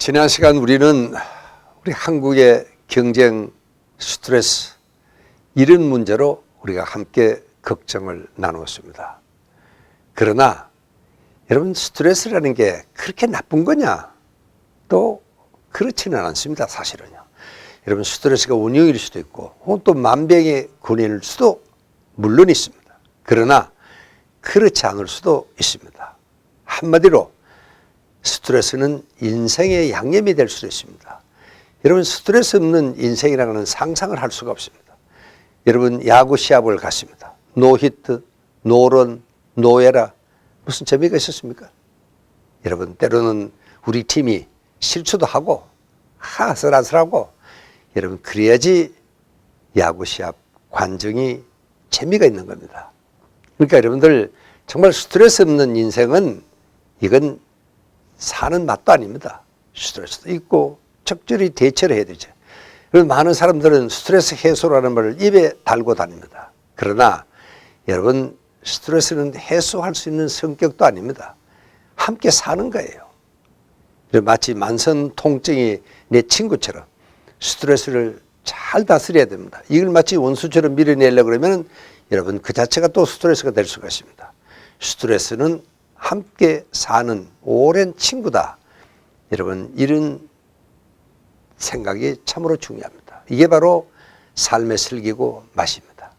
지난 시간 우리는 우리 한국의 경쟁 스트레스 이런 문제로 우리가 함께 걱정을 나누었습니다. 그러나 여러분 스트레스라는 게 그렇게 나쁜 거냐? 또 그렇지는 않습니다. 사실은요. 여러분 스트레스가 운영일 수도 있고 혹은 또 만병의 근원일 수도 물론 있습니다. 그러나 그렇지 않을 수도 있습니다. 한마디로 스트레스는 인생의 양념이 될 수도 있습니다. 여러분 스트레스 없는 인생이라는 상상을 할 수가 없습니다. 여러분 야구 시합을 갔습니다. 노히트, 노런, 노에라 무슨 재미가 있었습니까? 여러분 때로는 우리 팀이 실수도 하고 하슬하슬하고 여러분 그래야지 야구 시합 관중이 재미가 있는 겁니다. 그러니까 여러분들 정말 스트레스 없는 인생은 이건 사는 맛도 아닙니다. 스트레스도 있고 적절히 대처를 해야 되죠. 그래서 많은 사람들은 스트레스 해소라는 말을 입에 달고 다닙니다. 그러나 여러분 스트레스는 해소할 수 있는 성격도 아닙니다. 함께 사는 거예요. 마치 만성 통증이 내 친구처럼 스트레스를 잘 다스려야 됩니다. 이걸 마치 원수처럼 밀어내려고 그러면 여러분 그 자체가 또 스트레스가 될 수가 있습니다. 스트레스는 함께 사는 오랜 친구다. 여러분 이런 생각이 참으로 중요합니다. 이게 바로 삶의 슬기고 맛입니다.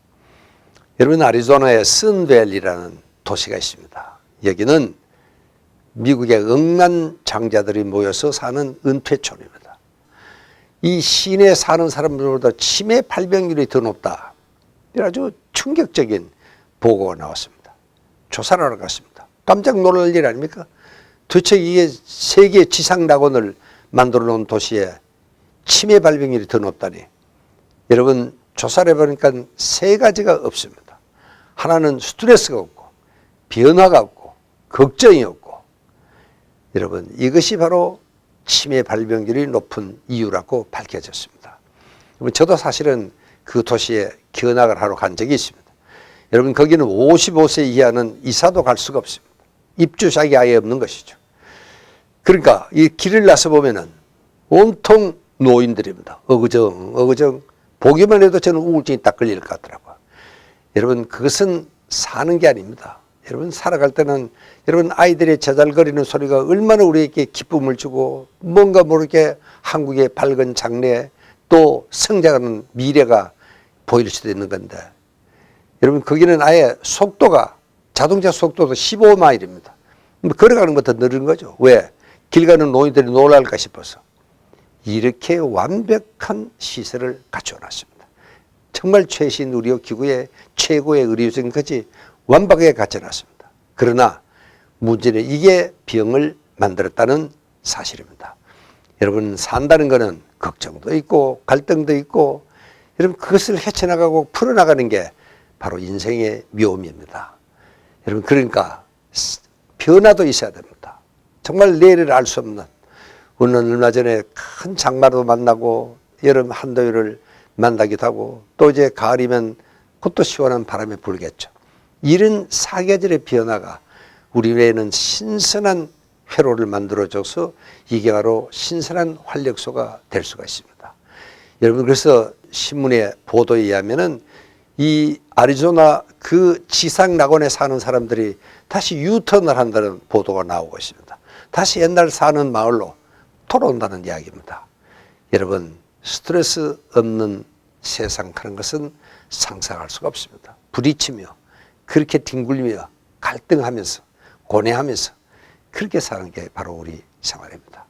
여러분 아리조나의 선벨이라는 도시가 있습니다. 여기는 미국의 억난 장자들이 모여서 사는 은퇴촌입니다. 이 시내에 사는 사람들보다 치매 발병률이 더 높다. 아주 충격적인 보고가 나왔습니다. 조사를 하러 갔습니다. 깜짝 놀랄 일 아닙니까? 도대체 이게 세계 지상 낙원을 만들어 놓은 도시에 치매 발병률이 더 높다니. 여러분 조사를 해보니까 세 가지가 없습니다. 하나는 스트레스가 없고 변화가 없고 걱정이 없고 여러분 이것이 바로 치매 발병률이 높은 이유라고 밝혀졌습니다. 여러분 저도 사실은 그 도시에 견학을 하러 간 적이 있습니다. 여러분 거기는 55세 이하는 이사도 갈 수가 없습니다. 입주자기 아예 없는 것이죠. 그러니까 이 길을 나서 보면은 온통 노인들입니다. 어그정 어그정 보기만 해도 저는 우울증이 딱 걸릴 것 같더라고요. 여러분 그것은 사는 게 아닙니다. 여러분 살아갈 때는 여러분 아이들의 제잘거리는 소리가 얼마나 우리에게 기쁨을 주고 뭔가 모르게 한국의 밝은 장래 또 성장하는 미래가 보일 수도 있는 건데 여러분 거기는 아예 속도가 자동차 속도도 15마일입니다. 뭐 걸어가는 것도 느린 거죠. 왜? 길 가는 노인들이 놀랄까 싶어서. 이렇게 완벽한 시설을 갖춰놨습니다. 정말 최신 의료 기구의 최고의 의료진까지 완벽하게 갖춰놨습니다. 그러나 문제는 이게 병을 만들었다는 사실입니다. 여러분 산다는 것은 걱정도 있고 갈등도 있고 여러분 그것을 헤쳐나가고 풀어나가는 게 바로 인생의 묘미입니다. 여러분 그러니까 변화도 있어야 됩니다. 정말 내일을 알 수 없는 오늘 얼마 전에 큰 장마도 만나고 여름 한더위를 만나기도 하고 또 이제 가을이면 그것도 시원한 바람이 불겠죠. 이런 사계절의 변화가 우리 뇌에는 신선한 회로를 만들어줘서 이게 바로 신선한 활력소가 될 수가 있습니다. 여러분 그래서 신문의 보도에 의하면은 이 아리조나 그 지상 낙원에 사는 사람들이 다시 유턴을 한다는 보도가 나오고 있습니다. 다시 옛날 사는 마을로 돌아온다는 이야기입니다. 여러분 스트레스 없는 세상 그런 것은 상상할 수가 없습니다. 부딪히며 그렇게 뒹굴며 갈등하면서 고뇌하면서 그렇게 사는 게 바로 우리 생활입니다.